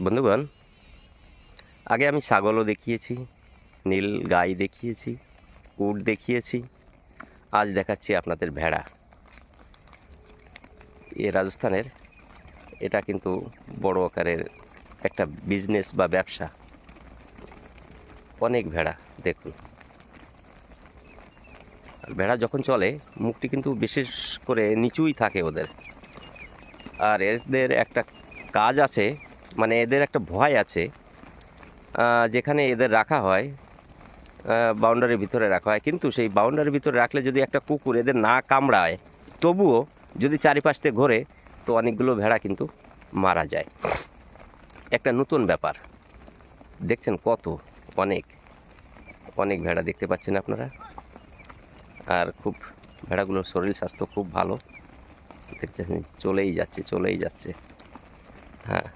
বন্ধুগণ, আগে আমি ছাগলও দেখিয়েছি, নীল গাই দেখিয়েছি, উট দেখিয়েছি, আজ দেখাচ্ছি আপনাদের ভেড়া। এ রাজস্থানের, এটা কিন্তু বড় আকারের একটা বিজনেস বা ব্যবসা। অনেক ভেড়া, দেখুন। ভেড়া যখন চলে, মুখটি কিন্তু বিশেষ করে নিচুই থাকে ওদের। আর এদের একটা কাজ আছে মানে এদের একটা ভয় আছে যেখানে এদের রাখা হয় বাউন্ডারির ভিতরে রাখা হয়। কিন্তু সেই বাউন্ডারির ভিতরে রাখলে যদি একটা কুকুর এদের না কামড়ায়, তবুও যদি চারিপাশ থেকে ঘোরে, তো অনেকগুলো ভেড়া কিন্তু মারা যায়। একটা নতুন ব্যাপার। দেখছেন কত অনেক অনেক ভেড়া দেখতে পাচ্ছেন আপনারা? আর খুব, ভেড়াগুলোর শরীর স্বাস্থ্য খুব ভালো। দেখছেন চলেই যাচ্ছে চলেই যাচ্ছে। হ্যাঁ।